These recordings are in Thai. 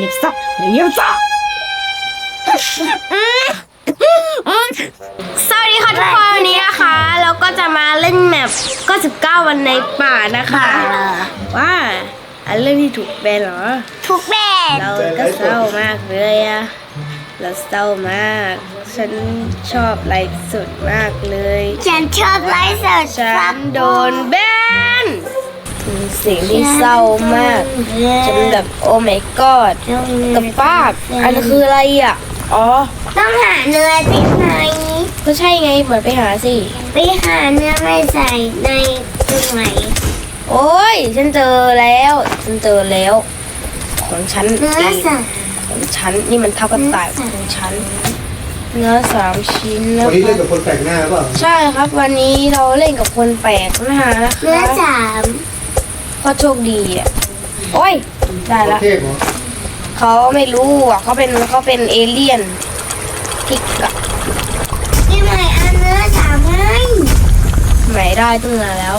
เงียบซะเงียบซะสวัสดีค่ะทุกคนวันนี้นะคะเราก็จะมาเล่นแมปก็19วันในป่านะคะ ว่าอันเรื่องที่ถูกแบนเหรอทุกแบบเราก็เศร้ามากเลยอะเราเศร้ามาก ฉันชอบไลฟ์สดมากเลย ฉันชอบไลฟ์สดฉัครับนโดนแบน เป็นสิ่งที่เศร้ามากฉันแบบโอ้ my god กับป้าบอันคืออะไรอะ อ๋อ ต้องหาเนื้อติดไหนก็ใช่ไงเหมือนไปหาสิ ไปหาเนื้อไม่ใส่ในตรงไหนโอ้ย ฉันเจอแล้ว ฉันเจอแล้ว ของฉันเนื้อเองใส่ของฉันนี่มันเท่ากับตายของฉันเนื้อสามชิ้นนะวันนี้เล่นคะกับคนแปลกหน้าเปล่าใช่ครับ วันนี้เราเล่นกับคนแปลกหน้านะเนื้อคะสาม ก็โชคดีอะโอ้ย ได้โอละเคเหรอเขาไม่รู้อะเขาเป็นเขาเป็นเอเลี่ยนที่กะที่ไหนเอาเนื้อสามให้ไหนได้ตั้งนานแล้ว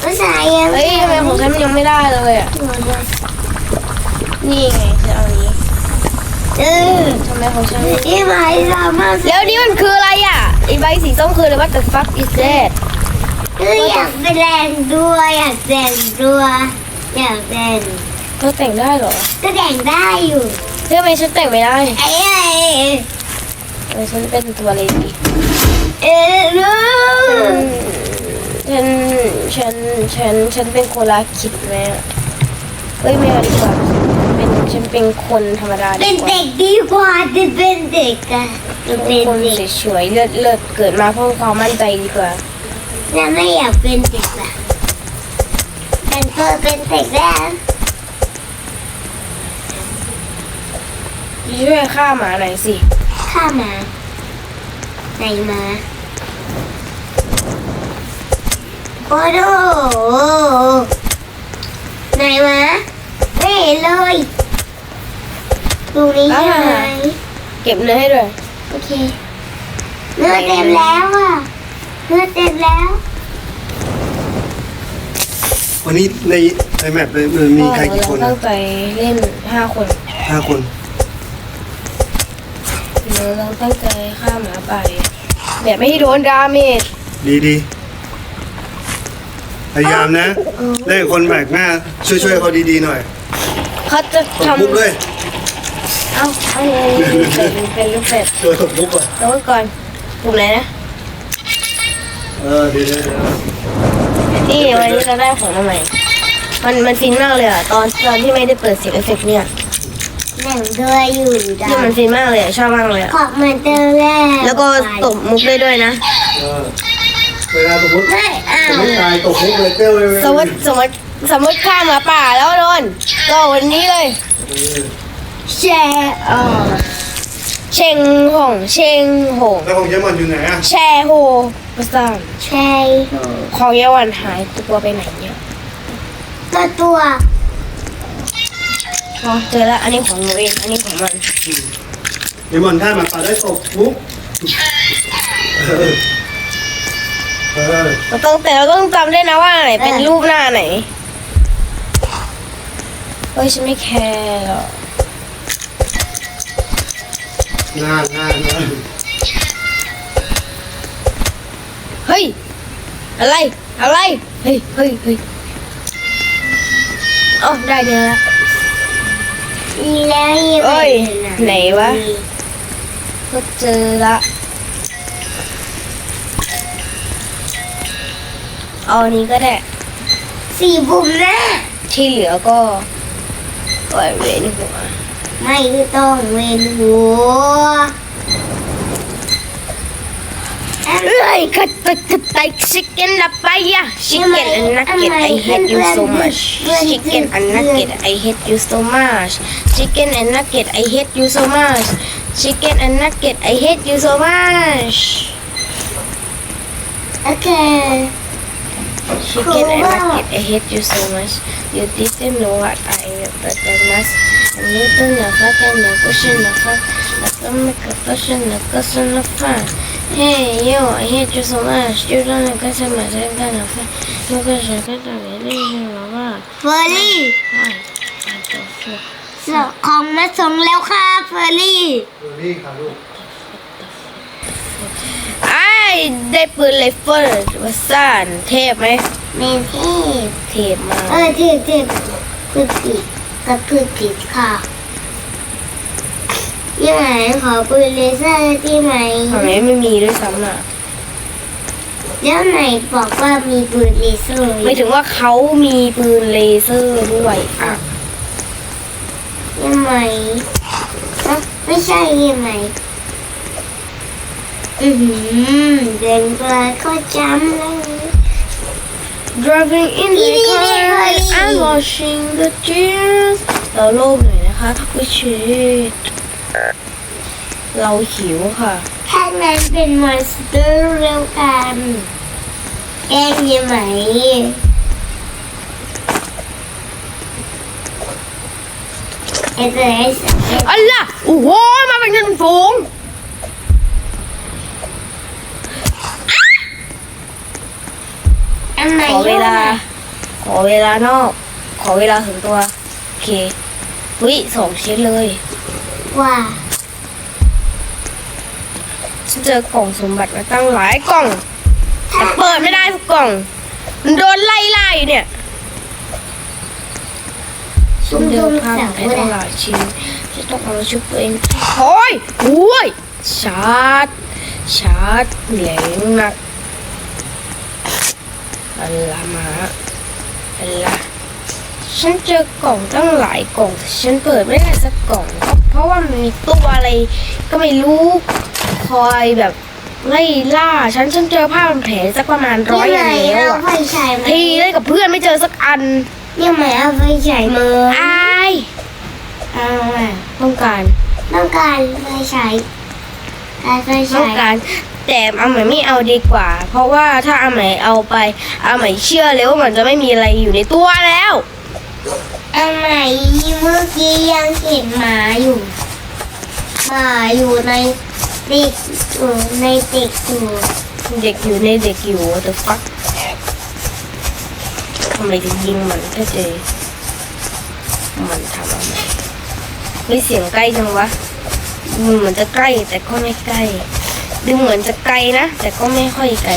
เนื้อสามยังเฮ้ยทำไมของฉันมันยังไม่ได้เลยอะ นี่ไงจะเอานี้เออทำไมของฉันที่ไหนสามารถแล้วนี่มันคืออะไรอะไอใบสีส้มคืออะไร What the fuck is that คืออยากเป็นแรงด้วยอยากแต่งด้วยอยากแต่งเธอแต่งได้เหรอก็แต่งได้อยู่เฮ้ยทำไมฉันแต่งไม่ได้ไอ้ไอ้ทำไมฉันเป็นตัวอะไรดีเออรู้ฉันฉันฉันฉันเป็นโคลาคิดไหมอะเฮ้ยไม่เอาดีกว่าเป็นฉันเป็นคนธรรมดาเป็ดีนกว่าเด็กดีกว่าจะเป็นเด็กอะเป็นเป็นคนเด็ก สวยๆเลิศเลิศเกิดมาเพื่อความมั่นใจดีกว่า แล้วไม่อยากเป็นเด็กอะแต่เคยเป็นเด็กแล้วช่วยฆ่าหมาหน่อยสิ ข้ามาไหนมาโอ้โหไหนมาไม่เห็นเลยตรงนี้ใช่ไหมเก็บเนื้อให้ด้วย โอเคเนื้อเต็มแล้วอะ เนื้อเต็มแล้ววันนี้ในในแมปเลยมันมีใครกี่คนเรานะตั้งใจเล่นห้าคนห้าคน เราต้องตั้งใจฆ่าหมาไปแบบไม่ให้โดนดาเมจดีดีพยายามนะเล่นกับคนแปลกหน้า ช่วยช่วยเขาดีๆหน่อยเขาจะตบทำมุกด้วยเอาเอาเป็นเป็นรูปแบบตัวตบมุกอะ แล้วก่อนกลุ่มไหนนะ เออดีเลยนี่วันนี้เราได้ของมาใหม่มันมันฟินมากเลยอะตอนตอนที่ไม่ได้เปิดเสียงเอฟเฟกต์เนี่ยแบ่งด้วยอยู่จ้ะที่มันฟินมากเลยอะชอบมากเลยอะขอบเหมือนเดิมแล้วแล้วก็ตบมุกได้ด้วยนะเออเวลาตบมุกไม่เอาตบมุกตายตบมุกเลยเจ้าเลยสมมติสมมติสมมติฆ่าหมาป่าแล้วโดนก็วันนี้เลยแชร์เออเชงหงเชงหงแล้วของเยอรมันอยู่ไหนอะแชร์โฮ ภาษาใช่ของเยาวันหายตัวไปไหนเนี่ยตัวตัวอ๋อเจอแล้วอันนี้ของหนูเองอันนี้ของมันเยอรมันท่ามาป่าได้ตบมุกเออเออเราต้องแต่เราต้องจำได้วยนะว่าไหนเป็นรูปหน้าไหนเฮ้ยฉันไม่แคร์หรอก หน้าหน้าหน้า เฮ้ย อะไร อะไร เฮ้ยเฮ้ยเฮ้ยอ๋อได้เนื้อแล้วมีแล้วยังเอ้ยม่ไหนวะ ก็เจอละ เอาอันนี้ก็ได้ สีบุ๋มนะ ที่เหลือก็ปล่อยเว้นหัวไม่ต้องเวียนหัว เอ้ยกัดไปกัดไป chicken ละไปอะ chicken and nugget I hate you so much chicken and nugget I hate you so much chicken and nugget I hate you so much chicken and nugget I hate you so much โอเค chicken and nugget I hate you so much you didn't know what I but the must and you don't know what and the question the fuck the make a question the question the fun hey yo I hate you so much you don't know question my second the fun you question question really you know what เฟอร์รี่ Why? What the fuck? ส่งของมาส่งแล้วค่ะเฟอร์รี่เออนี่ค่ะลูก ไอ้ได้ปืนไรเฟิลวัสซานเทพไหมเมนเทพเทพมากเออเทพเทพพืชผิดกับพืชผิดค่ะ ยังไงขอปืนเลเซอร์ที่ไหมทำไมไม่มีด้วยซ้ำน่ะ แล้วไหนบอกว่ามีปืนเลเซอร์ไม่ถึงว่าเขามีปืนเลเซอร์ด้วยอะยังไงเอ้าไม่ใช่ยังไงอือหือเดินไปก็จำเลย driving in the นี่นี่นี่ car นี่ and watching the tears เราโลภหน่อยนะคะวิชิต เราหิวค่ะถ้านั้นเป็นมอนสเตอร์เร็วกันแกล้งยังไงเอเดรสอัลล่ะโอ้โหมาเป็นเงินฝูงอันไหนขอเวลา ขอเวลานอก ขอเวลาถึงตัว โอเควิสองชิ้นเลยว่า ฉันเจอกล่องสมบัติมาตั้งหลายกล่อง แต่เปิดไม่ได้สักกล่อง มันโดนไล่ล่เนี่ยชุ่มเดิชุ่นมข้ามสาวไปตั้งหลายชิ้นจะต้องเอาชุบตัวเองโอ้ยโอ้ยชาร์จชาร์จแหลงหนักอัลลามาอัลลาฉันเจอกล่องตั้งหลายกล่องแต่ฉันเปิดไม่ได้สักกล่อง เพราะว่ามันมีตัวอะไรก็ไม่รู้ คอยแบบไล่ล่าฉันฉันเจอผ้าพันแผลสักประมาณร้อยยังอัไงนแล้วเอาอะไฟฉายมาทีเล่นกับเพื่อนไม่เจอสักอันยังไงเอาไฟฉายมาอายเอาอะต้องการต้องการไฟฉายการไฟต้องฉายการแต่อาไหมไม่เอาดีกว่า เพราะว่าถ้าอาไหมเอาไปอาไหมเชื่อเลยว่ามันจะไม่มีอะไรอยู่ในตัวแล้วอันไหนเมื่อกี้ยังเห็นหมาอยู่หมาอยู่ใน เด็กอยู่ในเด็กอยู่เด็กอยู่ในเด็กอยู่ the fuck ทำไมถึงยิงมันถ้าเจอมันทำอะไรไม่เสียงใกล้จังวะดูเหมือนจะใกล้แต่ก็ไม่ใกล้ ดูเหมือนจะไกลนะ แต่ก็ไม่ค่อยไกล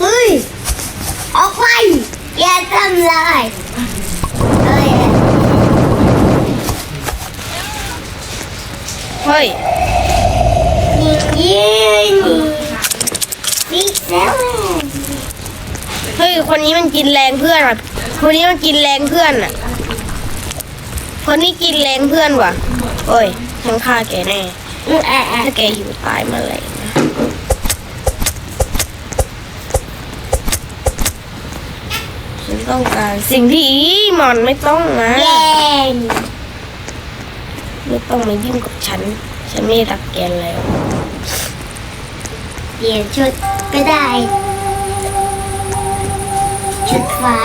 เฮ้ย ออกไปอย่าทำลายอะไรนะเฮ้ย ยิงยิงฟิกแล้วเฮ้ยคนนี้มันกินแรงเพื่อนอะคนนี้มันกินแรงเพื่อนอะ คนนี้กินแรงเพื่อนว่ะ โอ้ยฉันฆ่าแกแน่อืออะอะถ้าแกหิวตายเมาเลยนะฉันต้องการสิ่งที่อีหมอนไม่ต้องนะแกงไม่ต้องมายุ่งกับฉัน ฉันไม่รักแกแล้วเป ลี่ยนชุดก็ได้ ชุดฟ้า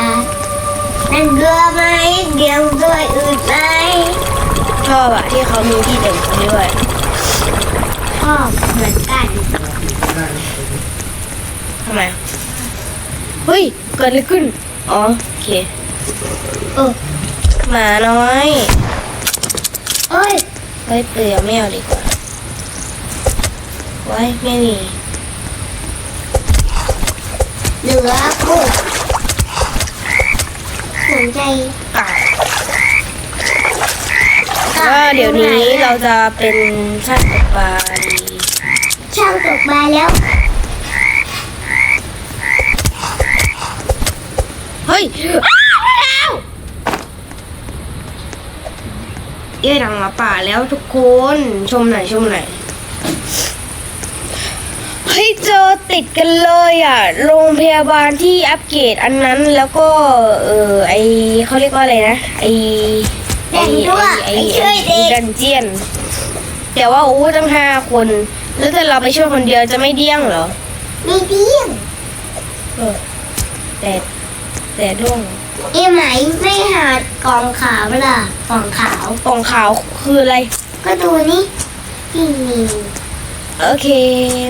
นั่นเรือไหมเดี๋ยวด้วยอื่นไหมชอบอะที่เขามีที่แต่งตัวด้วยชอบเหมือนกันได้ทำไมอะเฮ้ยเกิดอะไรขึ้นอ๋อโอเคเออหมาน้อยเอ้ยไว้เปลือกไม่เอาดีกว่าไว้ไม่มี เหลือกูสนใจกาว่าเดี๋ยวนี้เราจะเป็นชาติตกปลาดีช่างตกมาแล้ว เฮ้ยอ้าวมาแล้วเอ้ยดังหมาป่าแล้วทุกคน ชมหน่อยชมหน่อย เฮ้ยเจอติดกันเลยอะ โรงพยาบาลที่อัปเกรดอันนั้นแล้วก็ เออไอเขาเรียกว่าอะไรนะ ไอแบ่งด้วยไอไปช่วยเด็กดันเจียน แต่ว่าโอ้ตั้งห้าคน แล้วถ้าเราไปช่วยคนเดียวจะไม่เดี้ยงเหรอ ไม่เดียงเออแต่แต่ด้วงเอ้ไหมไม่หากองขาวล่ะกองขาวกล่องขาวคืออะไร ก็ดูนี่นี่นี่ โอเค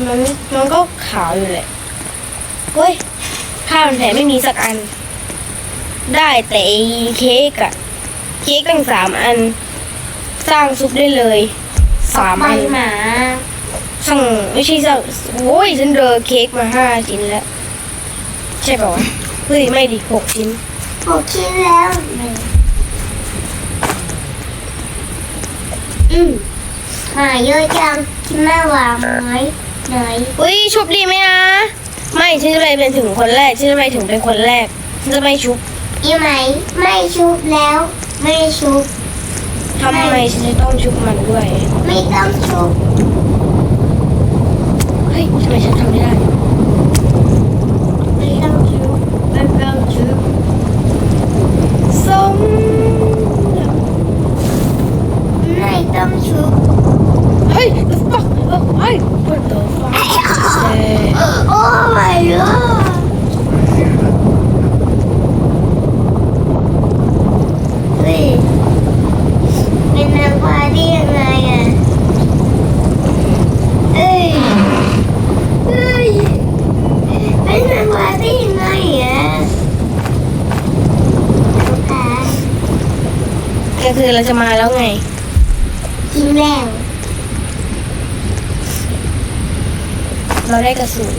มันมันก็ขาวอยู่แหละเฮ้ยผ้ามันแผลไม่มีสักอัน ได้แต่ไอ้เค้กอะค้กตั้งสามอัน สร้างซุปได้เลยสามไปอันหมาสั่งไม่ใช่สั่งโอ้ยฉันเดอเค้กมาห้าชิ้นแล้ว ใช่ป่าวะเฮ้ยไม่ดิหกชิ้นหกชิ้นแล้วอืมหมาเยอะจังกิน แม่หวานไหมไหนอุ้ยชุบดีไหมนะ ไม่ฉันจะไปเป็นถึงคนแรกฉันจะไปถึงเป็นคนแรกฉันจะไม่ชุบอีไหม ไม่ชุบแล้ว ไม่ชุบทำไมฉันจะต้องชุบมันด้วย ไม่ต้องชุบเฮ้ยทำไมฉันทำไม่ได้ไม่ต้องชุบไม่ต้องชุบส้มไม่ต้องชุบเฮ้ย the fuck เฮ้ย what the fuck โอ้ my god เฮ้ยได้ยังไงอะเอ้ยเฮ้ยเป็นนางฟ้าได้ยังไงอะลูกค้าก็คือเราจะมาแล้วไงกินแล้ว เราได้กระสุน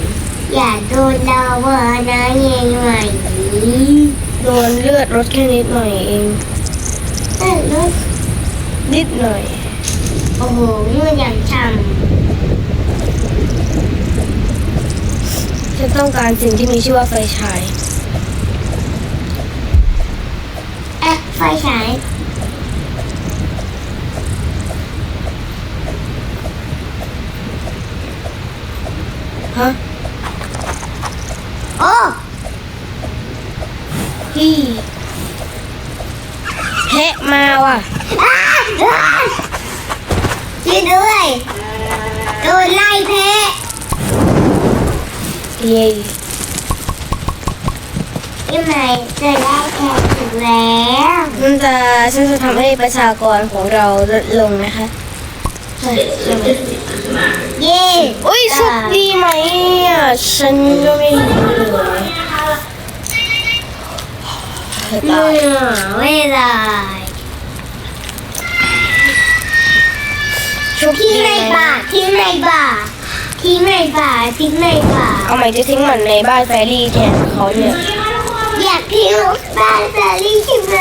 อย่าโดนดาวานะเงี้ยใหม่โดนเลือดลดแค่นิดหน่อยเองเอ้ยรถนิดหน่อย โอ้โหมันอย่างช่ฉันต้องการสิ่งที่มีชื่อว่าไฟฉายำเอ๊ะไฟฉาย ฮะโอ้พี่แพะมาว่ะอ้าวอ้าวช่วยด้วยโดนไล่แพ้เย้ยังไงจะไล่แพ้ถึงแล้วมันจะฉันจะทำให้ประชากรของเราลดลงนะคะเฮ้ยใช่ไหมเย้ อุ้ยสุดดีไหมอะฉันก็ไม่รู้เลยเธอเมื่ตายอเวลาชุบทิ้งดีในไหมป่าทิ้งในป่าทิ้งในป่าทิ้งในป่าเอาใหม่จะทิ้งมันในบ้านแฟรี่แทนเขาเนี่ยอยากทิ้งบ้านแฟรี่ใช่ไหม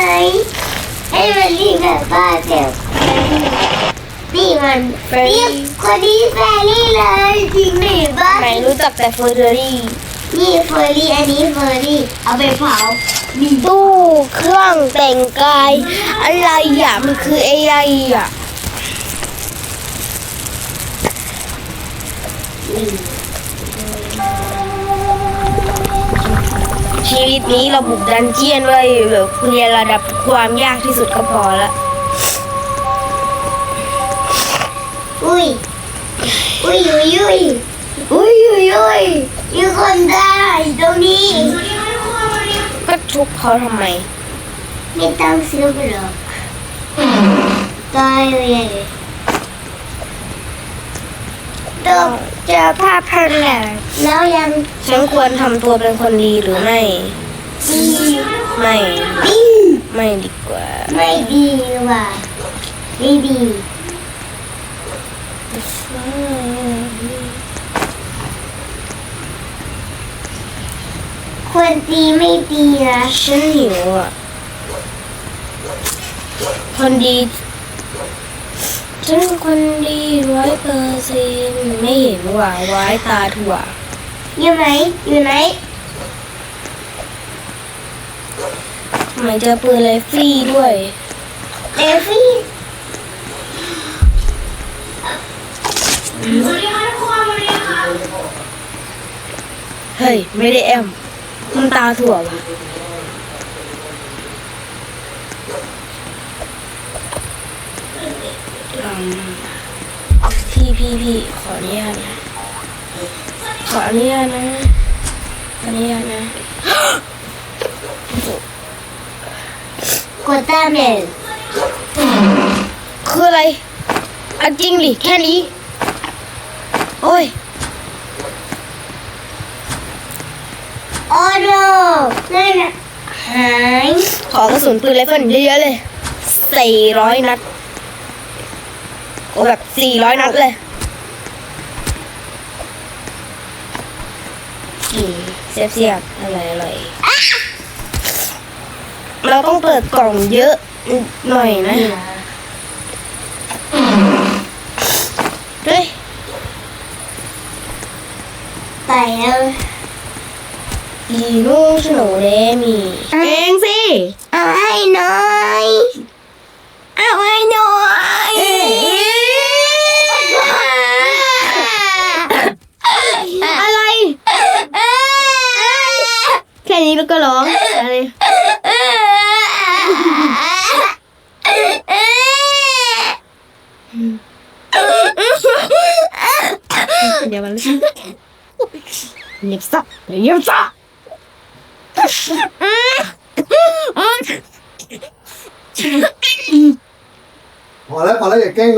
ให้มันรีบแบบบ้านแบบ นี่มันแฟรี่เรียกคนนี้แฟรี่เลยทิ้งในบ้านไหนรู้จักแต่เฟอร์รารี่นี่เฟอร์รี่อันนี้เฟอร์รี่เอาไปเผามีตู้เครื่องแต่งกาย อะไรอะมันคืออะไรอะชีวิตนี้เราบุกดันเจียนไว้แบบเรียนระดับความยากที่สุดก็พอละ อุ้ย อุ้ยอุ้ยอุ้ยอุ้ยอุ้ยอุ้ยมีคนได้ตรงนี้ก็ทุบเขาทำไม ไม่ต้องซื้อหรอกตายเลยตกเจอภาพพันแหละแล้วยังฉันควรทำตัวเป็นคนดีหรือไม่ดีไม่ดีไม่ดีกว่า ไม่ดีว่ะไม่ดี ควรตีไม่ดีนะฉันหิวอะ คนดี ฉันคนดีร้อยเปอร์เซ็นต์ไม่เห็นหว่าไว้ตาถั่ว อยู่ไหน อยู่ไหนทำไมเจอปืนไรฟรี่ด้วยเดฟี่เฮ้ย ไม่ได้แอม มันตาถั่วว่ะอืมพี่พี่พี่ขออนุญาตนะขออนุญาตนะขออนุญาตนะกดตามเลยคืออะไรอันจริงดิแค่นี้ โอ้ย โอ้โนนั่นน่ะหายขอกระสุนปืนไรเฟิลเยอะๆเลยสี่ร้อยนัดโอ้แบบสี่ร้อยนัดเลยกินเสียบเสียบๆอร่อยอร่อยเราต้องเปิดกล่องเยอะหน่อยนะเฮ้ยไปแล้ว อีนุ่งสโหนเดมีเองสิเอาให้หน่อยเอาให้หน่อยอะไรแค่นี้แล้วก็ร้องอะไรเดี๋ยวมันเงียบซับเงียบซับ พอแล้วพอแล้วอย่าแกล้งน้อง